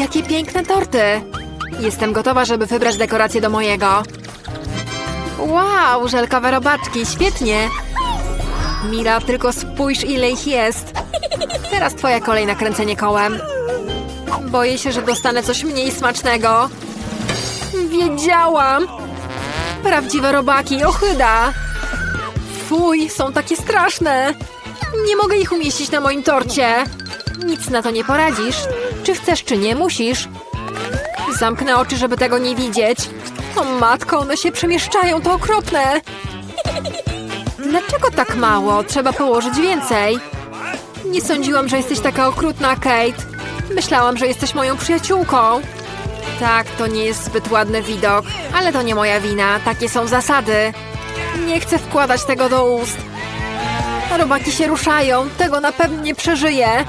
Jakie piękne torty! Jestem gotowa, żeby wybrać dekorację do mojego. Wow, żelkowe robaczki, świetnie! Mila, tylko spójrz ile ich jest. Teraz twoja kolej na kręcenie kołem. Boję się, że dostanę coś mniej smacznego. Wiedziałam! Prawdziwe robaki, ochyda! Fuj, są takie straszne! Nie mogę ich umieścić na moim torcie. Nic na to nie poradzisz. Czy chcesz, czy nie, musisz. Zamknę oczy, żeby tego nie widzieć. O matko, one się przemieszczają, to okropne. Dlaczego tak mało? Trzeba położyć więcej. Nie sądziłam, że jesteś taka okrutna, Kate. Myślałam, że jesteś moją przyjaciółką. Tak, to nie jest zbyt ładny widok, ale to nie moja wina. Takie są zasady. Nie chcę wkładać tego do ust. Robaki się ruszają, tego na pewno nie przeżyję.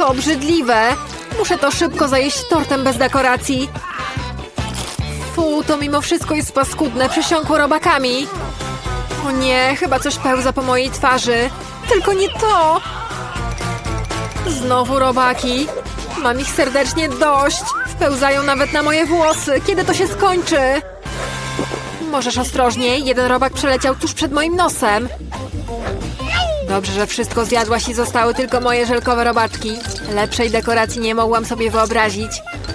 Co obrzydliwe. Muszę to szybko zajeść tortem bez dekoracji. Fu, to mimo wszystko jest paskudne, przysiąkło robakami. O nie, chyba coś pełza po mojej twarzy. Tylko nie to! Znowu robaki. Mam ich serdecznie dość. Wpełzają nawet na moje włosy. Kiedy to się skończy? Możesz ostrożniej. Jeden robak przeleciał tuż przed moim nosem. Dobrze, że wszystko zjadłaś i zostały tylko moje żelkowe robaczki. Lepszej dekoracji nie mogłam sobie wyobrazić.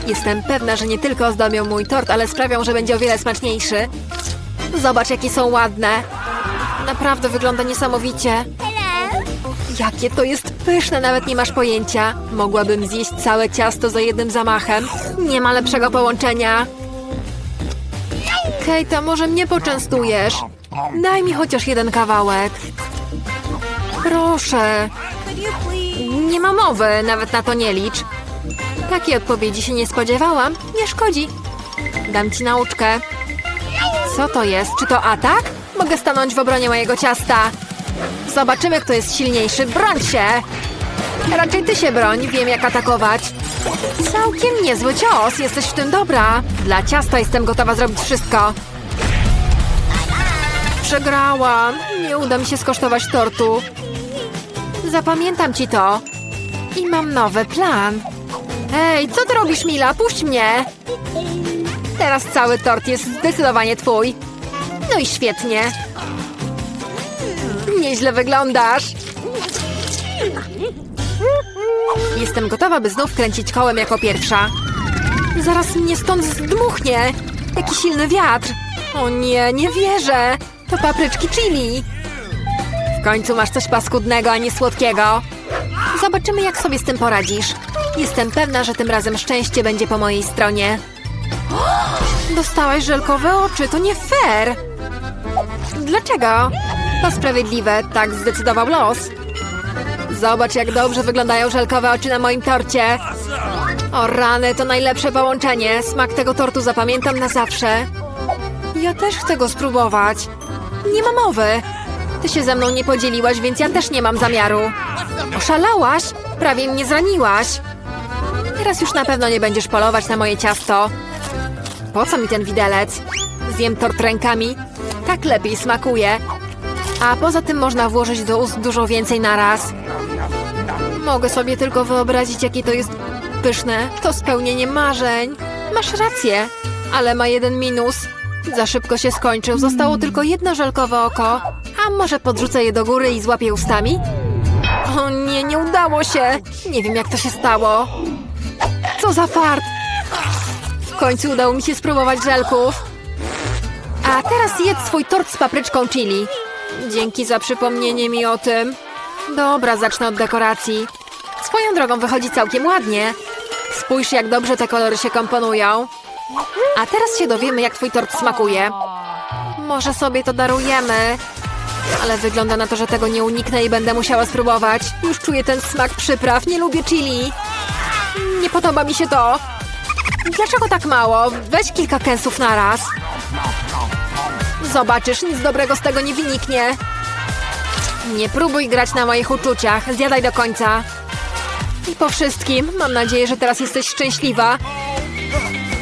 Jestem pewna, że nie tylko ozdobią mój tort, ale sprawią, że będzie o wiele smaczniejszy. Zobacz, jakie są ładne. Naprawdę wygląda niesamowicie. Jakie to jest pyszne, nawet nie masz pojęcia. Mogłabym zjeść całe ciasto za jednym zamachem. Nie ma lepszego połączenia. Kejta, może mnie poczęstujesz? Daj mi chociaż jeden kawałek. Proszę. Nie ma mowy, nawet na to nie licz. Takiej odpowiedzi się nie spodziewałam. Nie szkodzi. Dam ci nauczkę. Co to jest? Czy to atak? Mogę stanąć w obronie mojego ciasta. Zobaczymy, kto jest silniejszy. Broń się! Raczej ty się broń, wiem jak atakować. Całkiem niezły cios, jesteś w tym dobra. Dla ciasta jestem gotowa zrobić wszystko. Przegrałam. Nie uda mi się skosztować tortu. Zapamiętam ci to. I mam nowy plan. Ej, co ty robisz, Mila? Puść mnie! Teraz cały tort jest zdecydowanie twój. No i świetnie. Nieźle wyglądasz. Jestem gotowa, by znów kręcić kołem jako pierwsza. Zaraz mnie stąd zdmuchnie. Jaki silny wiatr. O nie, nie wierzę. To papryczki chili. Końcu masz coś paskudnego, a nie słodkiego. Zobaczymy, jak sobie z tym poradzisz. Jestem pewna, że tym razem szczęście będzie po mojej stronie. Dostałaś żelkowe oczy, to nie fair. Dlaczego? To sprawiedliwe, tak zdecydował los. Zobacz, jak dobrze wyglądają żelkowe oczy na moim torcie. O rany, to najlepsze połączenie. Smak tego tortu zapamiętam na zawsze. Ja też chcę go spróbować. Nie ma mowy. Ty się ze mną nie podzieliłaś, więc ja też nie mam zamiaru. Oszalałaś? Prawie mnie zraniłaś. Teraz już na pewno nie będziesz polować na moje ciasto. Po co mi ten widelec? Zjem tort rękami. Tak lepiej smakuje. A poza tym można włożyć do ust dużo więcej na raz. Mogę sobie tylko wyobrazić, jakie to jest pyszne. To spełnienie marzeń. Masz rację, ale ma jeden minus. Za szybko się skończył. Zostało tylko jedno żelkowe oko. A może podrzucę je do góry i złapię ustami? O nie, nie udało się. Nie wiem, jak to się stało. Co za fart. W końcu udało mi się spróbować żelków. A teraz jedz swój tort z papryczką chili. Dzięki za przypomnienie mi o tym. Dobra, zacznę od dekoracji. Swoją drogą wychodzi całkiem ładnie. Spójrz, jak dobrze te kolory się komponują. A teraz się dowiemy, jak twój tort smakuje. Może sobie to darujemy. Ale wygląda na to, że tego nie uniknę i będę musiała spróbować. Już czuję ten smak przypraw. Nie lubię chili. Nie podoba mi się to. Dlaczego tak mało? Weź kilka kęsów na raz. Zobaczysz, nic dobrego z tego nie wyniknie. Nie próbuj grać na moich uczuciach. Zjadaj do końca. I po wszystkim, mam nadzieję, że teraz jesteś szczęśliwa.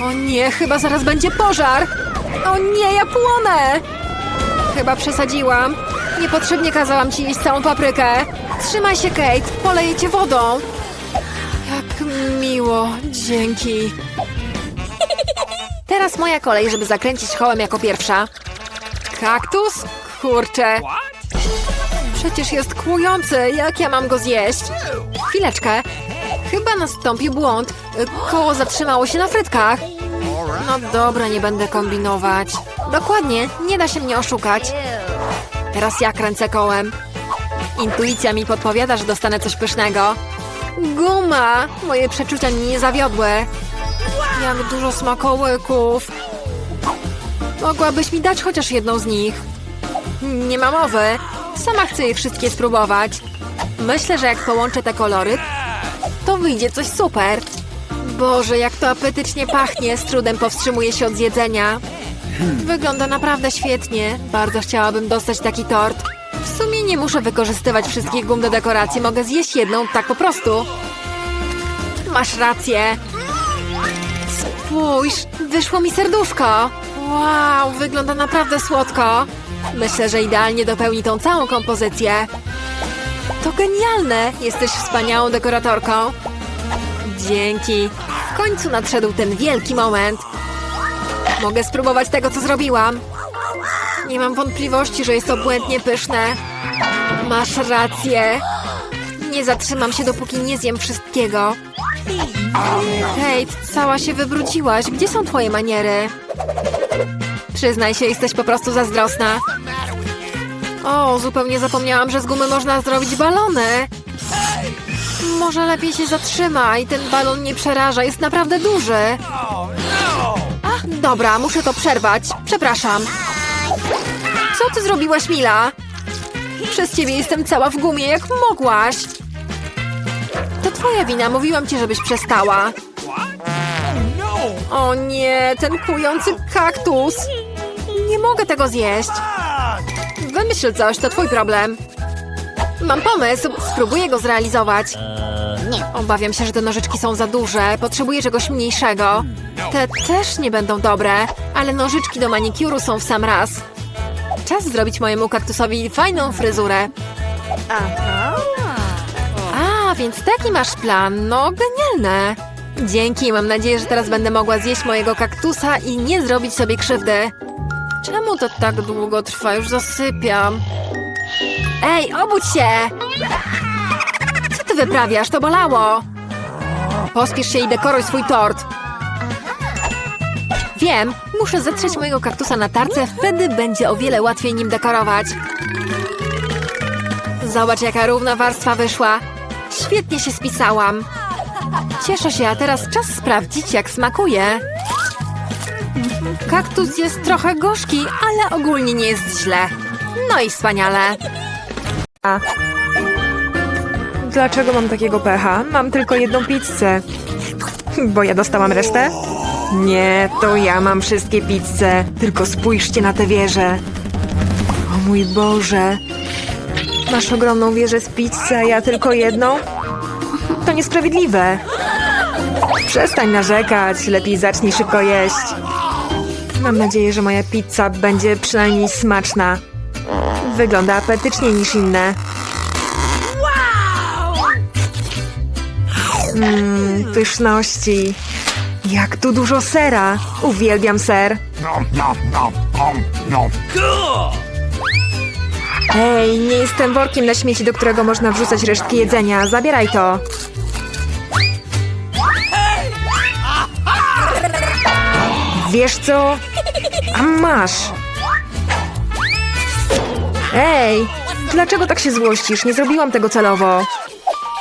O nie, chyba zaraz będzie pożar. O nie, ja płonę. Chyba przesadziłam. Niepotrzebnie kazałam ci jeść całą paprykę. Trzymaj się, Kate. Poleję cię wodą. Tak miło, dzięki. Teraz moja kolej, żeby zakręcić kołem jako pierwsza. Kaktus? Kurczę. Przecież jest kłujący, jak ja mam go zjeść? Chwileczkę. Chyba nastąpił błąd. Koło zatrzymało się na frytkach. No dobra, nie będę kombinować. Dokładnie, nie da się mnie oszukać. Teraz ja kręcę kołem. Intuicja mi podpowiada, że dostanę coś pysznego. Guma! Moje przeczucia mnie nie zawiodły. Jak dużo smakołyków. Mogłabyś mi dać chociaż jedną z nich. Nie ma mowy. Sama chcę je wszystkie spróbować. Myślę, że jak połączę te kolory, to wyjdzie coś super. Boże, jak to apetycznie pachnie, z trudem powstrzymuję się od zjedzenia. Wygląda naprawdę świetnie. Bardzo chciałabym dostać taki tort. W sumie nie muszę wykorzystywać wszystkich gum do dekoracji, mogę zjeść jedną tak po prostu. Masz rację. Spójrz, wyszło mi serduszko. Wow, wygląda naprawdę słodko. Myślę, że idealnie dopełni tą całą kompozycję. To genialne! Jesteś wspaniałą dekoratorką. Dzięki. W końcu nadszedł ten wielki moment. Mogę spróbować tego, co zrobiłam. Nie mam wątpliwości, że jest to błędnie pyszne. Masz rację. Nie zatrzymam się, dopóki nie zjem wszystkiego. Kate, cała się wybrudziłaś. Gdzie są twoje maniery? Przyznaj się, jesteś po prostu zazdrosna. O, zupełnie zapomniałam, że z gumy można zrobić balony. Może lepiej się zatrzymaj, ten balon nie przeraża, jest naprawdę duży. Dobra, muszę to przerwać. Przepraszam. Co ty zrobiłaś, Mila? Przez ciebie jestem cała w gumie, jak mogłaś. To twoja wina, mówiłam ci, żebyś przestała. O nie, ten kujący kaktus. Nie mogę tego zjeść. Wymyśl coś, to twój problem. Mam pomysł, spróbuję go zrealizować. Obawiam się, że te nożyczki są za duże. Potrzebuję czegoś mniejszego. Te też nie będą dobre, ale nożyczki do manikuru są w sam raz. Czas zrobić mojemu kaktusowi fajną fryzurę. A, więc taki masz plan. No, genialne. Dzięki, mam nadzieję, że teraz będę mogła zjeść mojego kaktusa i nie zrobić sobie krzywdy. Czemu to tak długo trwa? Już zasypiam. Ej, obudź się! Ty wyprawiasz? To bolało! Pospiesz się i dekoruj swój tort. Wiem, muszę zetrzeć mojego kaktusa na tarce, wtedy będzie o wiele łatwiej nim dekorować. Zobacz, jaka równa warstwa wyszła. Świetnie się spisałam. Cieszę się, a teraz czas sprawdzić, jak smakuje. Kaktus jest trochę gorzki, ale ogólnie nie jest źle. No i wspaniale. A. Dlaczego mam takiego pecha? Mam tylko jedną pizzę. Bo ja dostałam resztę? Nie, to ja mam wszystkie pizze. Tylko spójrzcie na tę wieżę. O mój Boże. Masz ogromną wieżę z pizzy, a ja tylko jedną? To niesprawiedliwe. Przestań narzekać, lepiej zacznij szybko jeść. Mam nadzieję, że moja pizza będzie przynajmniej smaczna. Wygląda apetycznie niż inne. Mmm, pyszności. Jak tu dużo sera. Uwielbiam ser. Hej, nie jestem workiem na śmieci, do którego można wrzucać resztki jedzenia. Zabieraj to. Wiesz co? A masz. Ej, dlaczego tak się złościsz? Nie zrobiłam tego celowo.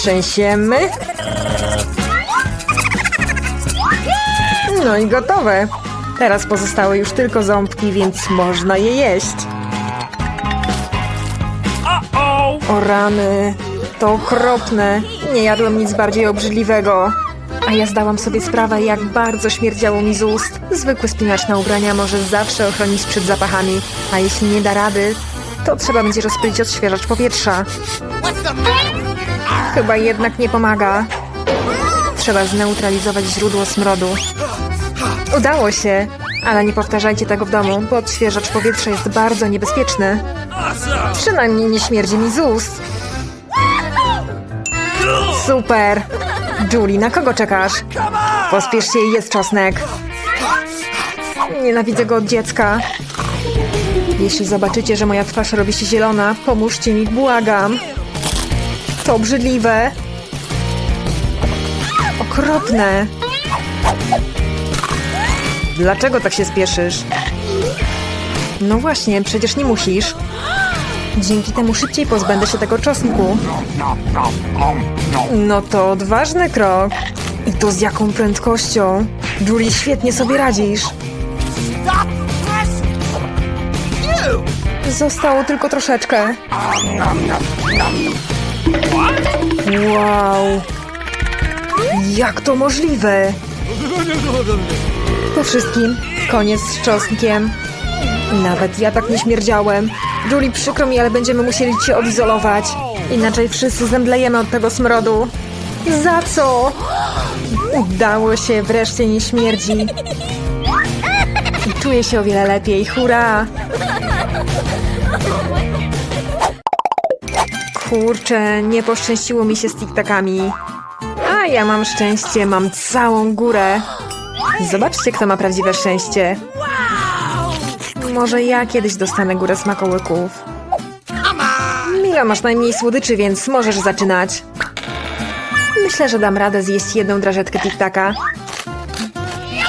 Potrzęsiemy. No i gotowe. Teraz pozostały już tylko ząbki, więc można je jeść. O rany, to okropne. Nie jadłem nic bardziej obrzydliwego. A ja zdałam sobie sprawę, jak bardzo śmierdziało mi z ust. Zwykły spinacz na ubrania może zawsze ochronić przed zapachami, a jeśli nie da rady, to trzeba będzie rozpylić odświeżacz powietrza. Chyba jednak nie pomaga. Trzeba zneutralizować źródło smrodu. Udało się, ale nie powtarzajcie tego w domu, bo odświeżacz powietrza jest bardzo niebezpieczny. Przynajmniej nie śmierdzi mi z ust. Super! Julie, na kogo czekasz? Pospiesz się i jest czosnek. Nienawidzę go od dziecka. Jeśli zobaczycie, że moja twarz robi się zielona, pomóżcie mi, błagam. To obrzydliwe. Okropne. Dlaczego tak się spieszysz? No właśnie, przecież nie musisz. Dzięki temu szybciej pozbędę się tego czosnku. No to odważny krok. I to z jaką prędkością? Julie, świetnie sobie radzisz. Zostało tylko troszeczkę. Wow. Jak to możliwe? Po wszystkim, koniec z czosnkiem. Nawet ja tak nie śmierdziałem. Julie, przykro mi, ale będziemy musieli cię odizolować. Inaczej wszyscy zemdlejemy od tego smrodu. Za co? Udało się, wreszcie nie śmierdzi. I czuję się o wiele lepiej, hurra! Kurczę, nie poszczęściło mi się z tiktakami. A ja mam szczęście, mam całą górę. Zobaczcie, kto ma prawdziwe szczęście. Może ja kiedyś dostanę górę smakołyków. Mila, masz najmniej słodyczy, więc możesz zaczynać. Myślę, że dam radę zjeść jedną drażetkę tiktaka.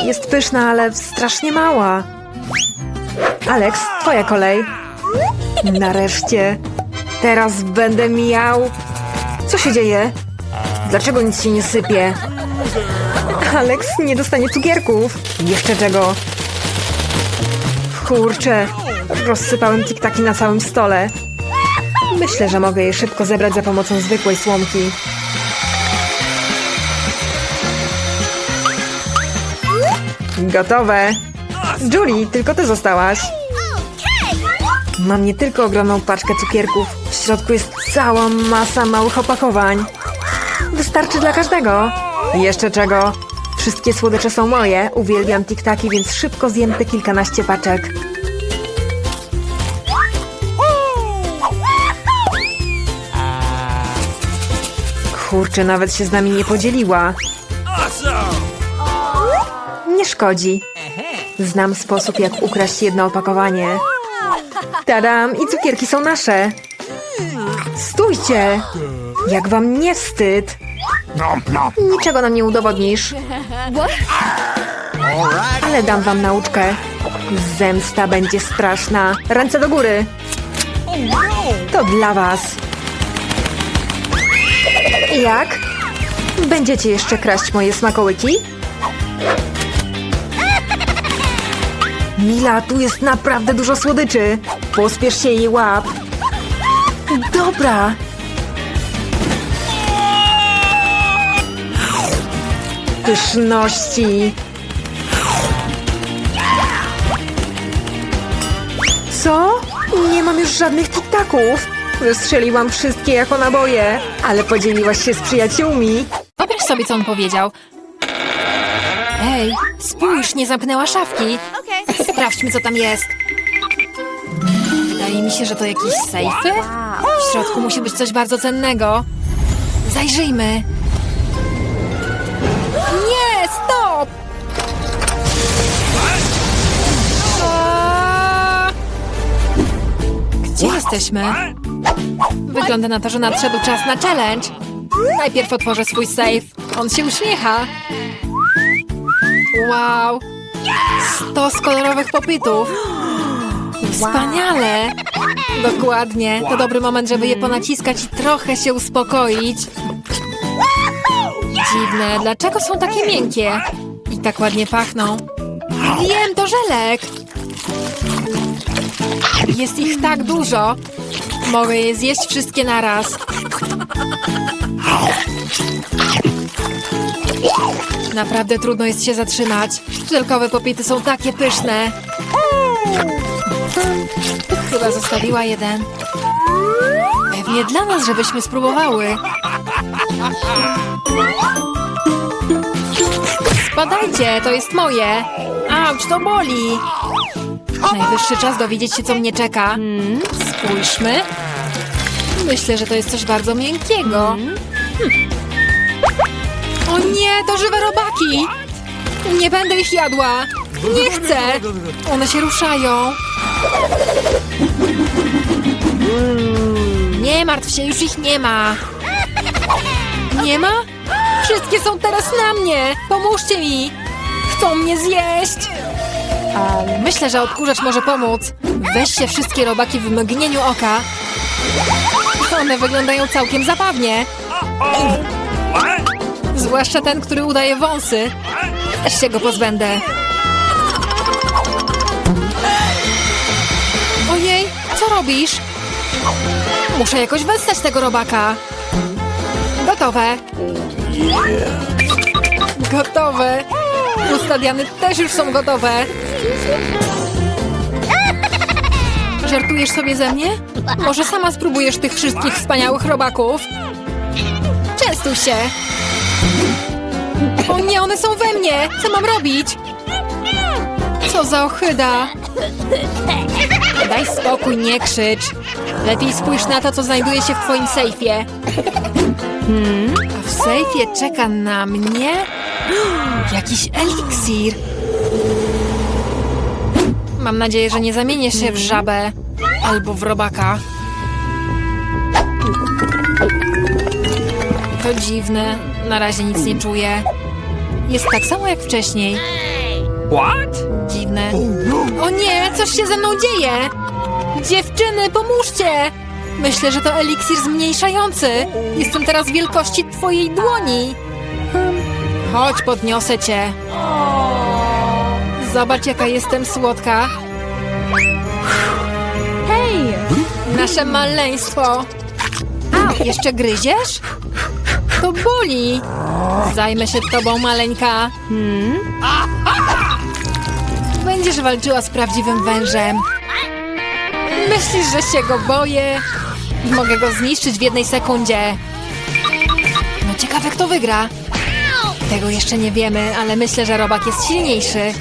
Jest pyszna, ale strasznie mała. Alex, twoja kolej. Nareszcie. Teraz będę miał... Co się dzieje? Dlaczego nic się nie sypie? Alex nie dostanie cukierków. Jeszcze czego? Kurczę, rozsypałem tiktaki na całym stole. Myślę, że mogę je szybko zebrać za pomocą zwykłej słomki. Gotowe. Julie, tylko ty zostałaś. Mam nie tylko ogromną paczkę cukierków. W środku jest cała masa małych opakowań. Wystarczy dla każdego. Jeszcze czego? Wszystkie słodycze są moje. Uwielbiam tiktaki, więc szybko zjem te kilkanaście paczek. Kurczę, nawet się z nami nie podzieliła. Nie szkodzi. Znam sposób, jak ukraść jedno opakowanie. Tadam! I cukierki są nasze. Stójcie! Jak wam nie wstyd? Niczego nam nie udowodnisz. Ale dam wam nauczkę. Zemsta będzie straszna. Ręce do góry. To dla was. Jak? Będziecie jeszcze kraść moje smakołyki? Mila, tu jest naprawdę dużo słodyczy. Pospiesz się i łap. Dobra. Pyszności. Co? Nie mam już żadnych tiktaków. Wystrzeliłam wszystkie jako naboje, ale podzieliłaś się z przyjaciółmi. Wyobraź sobie, co on powiedział. Ej, spójrz, nie zamknęła szafki. Sprawdźmy, co tam jest. Wydaje mi się, że to jakieś sejfy. W środku musi być coś bardzo cennego. Zajrzyjmy. Nie, stop! Gdzie jesteśmy? Wygląda na to, że nadszedł czas na challenge. Najpierw otworzę swój safe. On się uśmiecha. Wow! Stos kolorowych popytów. Wspaniale! Dokładnie. To dobry moment, żeby je ponaciskać i trochę się uspokoić. Dziwne, dlaczego są takie miękkie? I tak ładnie pachną. Wiem, to żelek! Jest ich tak dużo. Mogę je zjeść wszystkie naraz. Naprawdę trudno jest się zatrzymać. Żelkowe popity są takie pyszne. Chyba zostawiła jeden. Pewnie dla nas, żebyśmy spróbowały. Spadajcie, to jest moje. Auć, to boli. Najwyższy czas dowiedzieć się, co mnie czeka. Spójrzmy. Myślę, że to jest coś bardzo miękkiego. Hmm. O nie, to żywe robaki! Nie będę ich jadła! Nie chcę! One się ruszają. Nie martw się, już ich nie ma. Nie ma? Wszystkie są teraz na mnie! Pomóżcie mi! Chcą mnie zjeść! Myślę, że odkurzacz może pomóc. Weźcie wszystkie robaki w mgnieniu oka. One wyglądają całkiem zabawnie. Zwłaszcza ten, który udaje wąsy. Też się go pozbędę. Robisz? Muszę jakoś wessać tego robaka. Gotowe. Gotowe. Ustadiany też już są gotowe. Żartujesz sobie ze mnie? Może sama spróbujesz tych wszystkich wspaniałych robaków? Częstuj się. O nie, one są we mnie! Co mam robić? Co za ochyda! Daj spokój, nie krzycz. Lepiej spójrz na to, co znajduje się w twoim sejfie. A w sejfie czeka na mnie jakiś eliksir. Mam nadzieję, że nie zamienię się w żabę albo w robaka. To dziwne. Na razie nic nie czuję. Jest tak samo jak wcześniej. What? Dziwne. O nie, coś się ze mną dzieje! Dziewczyny, pomóżcie! Myślę, że to eliksir zmniejszający. Jestem teraz wielkości twojej dłoni. Chodź, podniosę cię. Zobacz, jaka jestem słodka. Hej! nasze maleństwo. Jeszcze gryziesz? To boli. Zajmę się tobą, maleńka. Będziesz walczyła z prawdziwym wężem. Myślisz, że się go boję? Mogę go zniszczyć w jednej sekundzie. No ciekawe, kto wygra. Tego jeszcze nie wiemy, ale myślę, że robak jest silniejszy.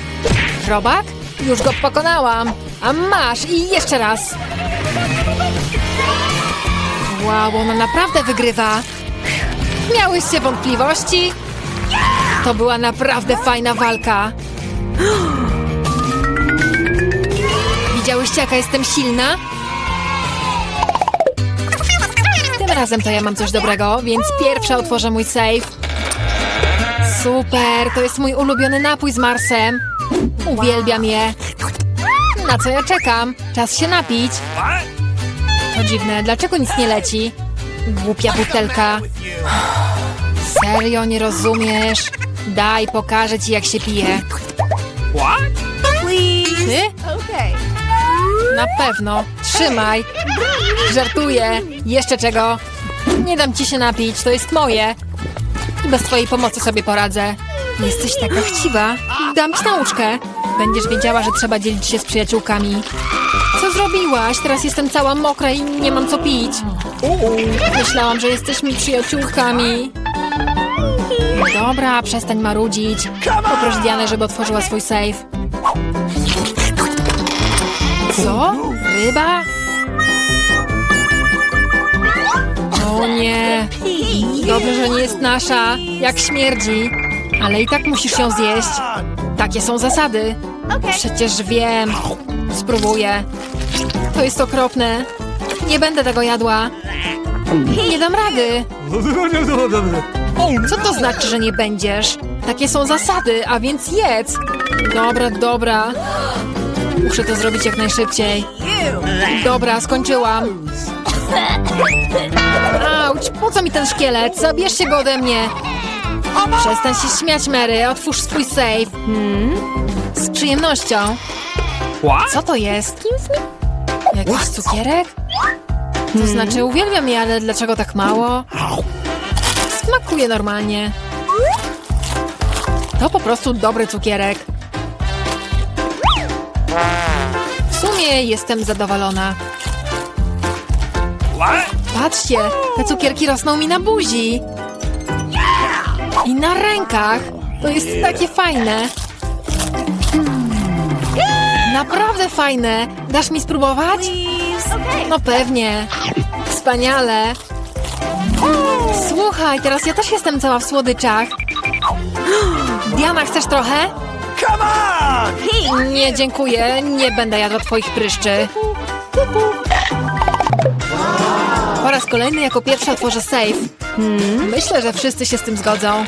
Robak? Już go pokonałam. A masz i jeszcze raz. Wow, ona naprawdę wygrywa. Miałyście wątpliwości? To była naprawdę fajna walka. Widziałyście, jaka jestem silna? Tym razem to ja mam coś dobrego, więc pierwsza otworzę mój safe. Super, to jest mój ulubiony napój z Marsem. Uwielbiam je. Na co ja czekam? Czas się napić. To dziwne, dlaczego nic nie leci? Głupia butelka. Serio, nie rozumiesz? Daj, pokażę ci, jak się pije. What? Ty? Na pewno. Trzymaj. Żartuję. Jeszcze czego? Nie dam ci się napić, to jest moje. Bez twojej pomocy sobie poradzę. Jesteś taka chciwa. Dam ci nauczkę. Będziesz wiedziała, że trzeba dzielić się z przyjaciółkami. Co zrobiłaś? Teraz jestem cała mokra i nie mam co pić. Myślałam, że jesteśmy przyjaciółkami. Dobra, przestań marudzić. Poproś Dianę, żeby otworzyła swój safe. Co? Ryba? O nie. Dobrze, że nie jest nasza. Jak śmierdzi. Ale i tak musisz ją zjeść. Takie są zasady. Przecież wiem. Spróbuję. To jest okropne. Nie będę tego jadła. Nie dam rady. Co to znaczy, że nie będziesz? Takie są zasady, a więc jedz. Dobra, dobra. Muszę to zrobić jak najszybciej. Dobra, skończyłam. Auć, po co mi ten szkielet? Zabierzcie go ode mnie. Przestań się śmiać, Mary. Otwórz swój safe. Z przyjemnością. Co to jest? Jakiś cukierek? To znaczy, uwielbiam je, ale dlaczego tak mało? Smakuje normalnie. To po prostu dobry cukierek. Sumie jestem zadowolona. Patrzcie, te cukierki rosną mi na buzi. I na rękach. To jest takie fajne. Naprawdę fajne. Dasz mi spróbować? No pewnie. Wspaniale. Słuchaj, teraz ja też jestem cała w słodyczach. Diana, chcesz trochę? Nie, dziękuję. Nie będę jadła twoich pryszczy. Po raz kolejny jako pierwsza otworzę safe. Myślę, że wszyscy się z tym zgodzą.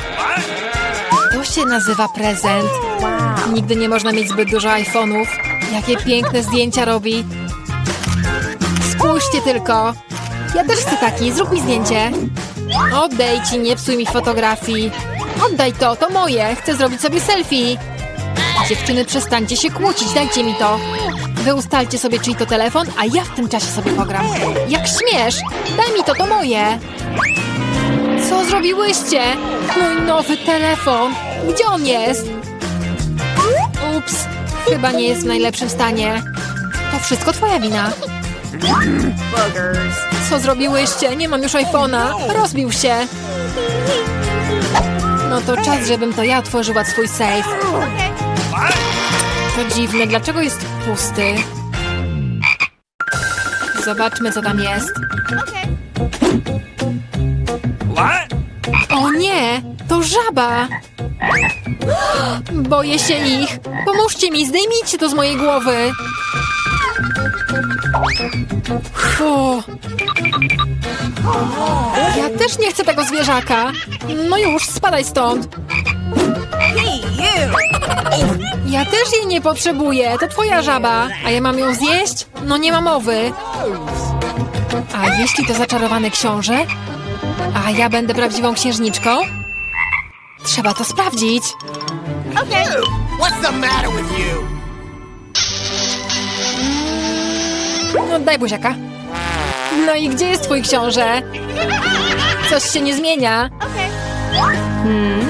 To się nazywa prezent. Nigdy nie można mieć zbyt dużo iPhone'ów. Jakie piękne zdjęcia robi. Spójrzcie tylko. Ja też chcę taki. Zrób mi zdjęcie. Odejdź i nie psuj mi fotografii. Oddaj to, to moje. Chcę zrobić sobie selfie. Dziewczyny, przestańcie się kłócić, dajcie mi to. Wy ustalcie sobie, czyj to telefon, a ja w tym czasie sobie pogram. Jak śmiesz? Daj mi to, to moje. Co zrobiłyście? Mój nowy telefon. Gdzie on jest? Ups, chyba nie jest w najlepszym stanie. To wszystko twoja wina. Co zrobiłyście? Nie mam już iPhone'a. Rozbił się. No to czas, żebym to ja otworzyła swój safe. To dziwne, dlaczego jest pusty? Zobaczmy, co tam jest. O nie, to żaba! Boję się ich. Pomóżcie mi, zdejmijcie to z mojej głowy. Ja też nie chcę tego zwierzaka. No już, spadaj stąd. Ja też jej nie potrzebuję. To twoja żaba. A ja mam ją zjeść? No nie ma mowy. A jeśli to zaczarowany książę? A ja będę prawdziwą księżniczką? Trzeba to sprawdzić. What's the matter with you? No daj buziaka. No i gdzie jest twój książę? Coś się nie zmienia.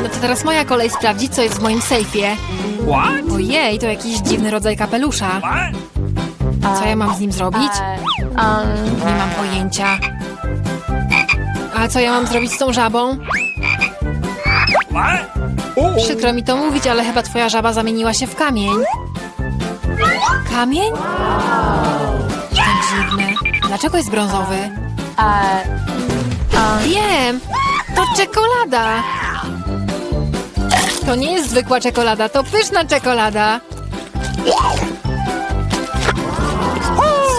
No to teraz moja kolej sprawdzić, co jest w moim sejfie. What? Ojej, to jakiś dziwny rodzaj kapelusza. Co ja mam z nim zrobić? Nie mam pojęcia. A co ja mam zrobić z tą żabą? Przykro mi to mówić, ale chyba twoja żaba zamieniła się w kamień. Kamień? Ten dziwny. Dlaczego jest brązowy? Wiem! To czekolada! To nie jest zwykła czekolada, to pyszna czekolada!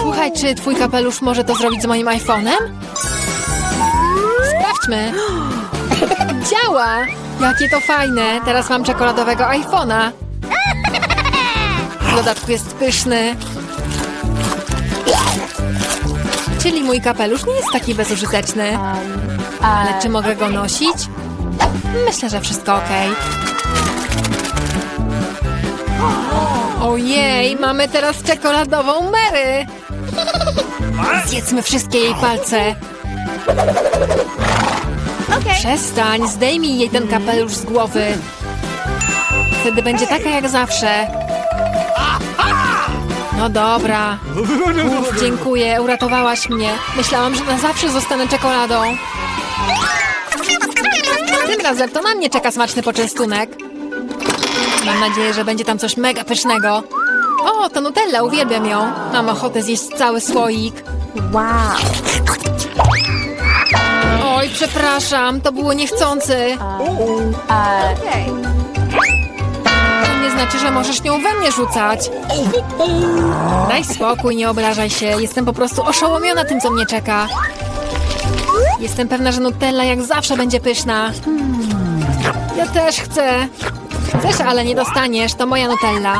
Słuchaj, czy twój kapelusz może to zrobić z moim iPhone'em? Sprawdźmy! Działa! Jakie to fajne! Teraz mam czekoladowego iPhone'a. W dodatku jest pyszny. Czyli mój kapelusz nie jest taki bezużyteczny. Ale czy mogę go nosić? Myślę, że wszystko ok. Ojej, mamy teraz czekoladową Mary! Zjedzmy wszystkie jej palce. Przestań, zdejmij jej ten kapelusz z głowy. Wtedy będzie taka jak zawsze. No dobra. Uf, dziękuję, uratowałaś mnie. Myślałam, że na zawsze zostanę czekoladą. Tym razem to na mnie czeka smaczny poczęstunek. Mam nadzieję, że będzie tam coś mega pysznego. O, to Nutella, uwielbiam ją. Mam ochotę zjeść cały słoik. Oj, przepraszam, to było niechcący. To nie znaczy, że możesz nią we mnie rzucać. Daj spokój, nie obrażaj się. Jestem po prostu oszołomiona tym, co mnie czeka. Jestem pewna, że Nutella jak zawsze będzie pyszna. Ja też chcę. Chcesz, ale nie dostaniesz. To moja Nutella.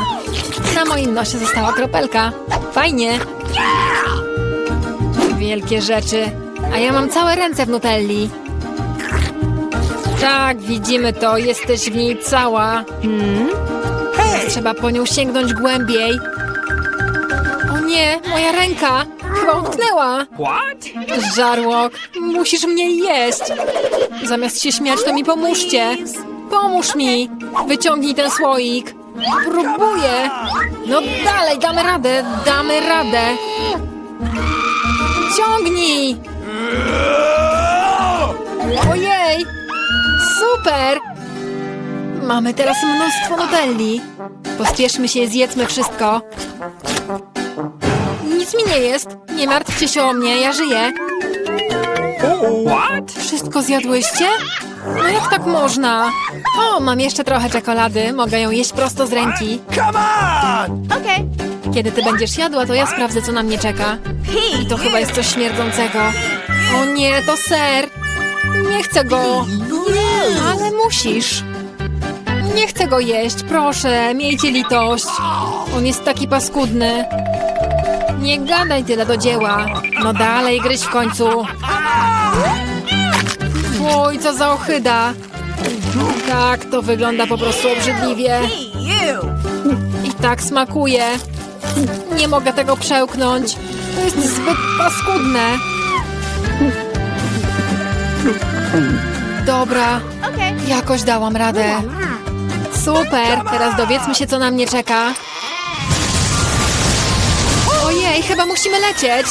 Na moim nosie została kropelka. Fajnie. Wielkie rzeczy. A ja mam całe ręce w Nutelli. Tak, widzimy to. Jesteś w niej cała. Trzeba po nią sięgnąć głębiej. O nie, moja ręka! Chyba utknęła! What? Żarłok, musisz mnie jeść! Zamiast się śmiać, to mi pomóżcie! Pomóż mi! Wyciągnij ten słoik! Próbuję! No dalej, damy radę, damy radę! Ciągnij! Ojej! Super! Mamy teraz mnóstwo nutelli. Pospieszmy się, zjedzmy wszystko. Nic mi nie jest. Nie martwcie się o mnie, ja żyję. What? Wszystko zjadłyście? No jak tak można? O, mam jeszcze trochę czekolady. Mogę ją jeść prosto z ręki. Come on! Kiedy ty będziesz jadła, to ja sprawdzę, co na mnie czeka. I to chyba jest coś śmierdzącego. O nie, to ser. Nie chcę go. Ale musisz. Nie chcę go jeść, proszę, miejcie litość. On jest taki paskudny. Nie gadaj tyle do dzieła. No dalej, gryź w końcu. Oj, co za ohyda. Tak, to wygląda po prostu obrzydliwie. I tak smakuje. Nie mogę tego przełknąć. To jest zbyt paskudne. Dobra, jakoś dałam radę. Super, teraz dowiedzmy się, co na mnie czeka. Ojej, chyba musimy lecieć.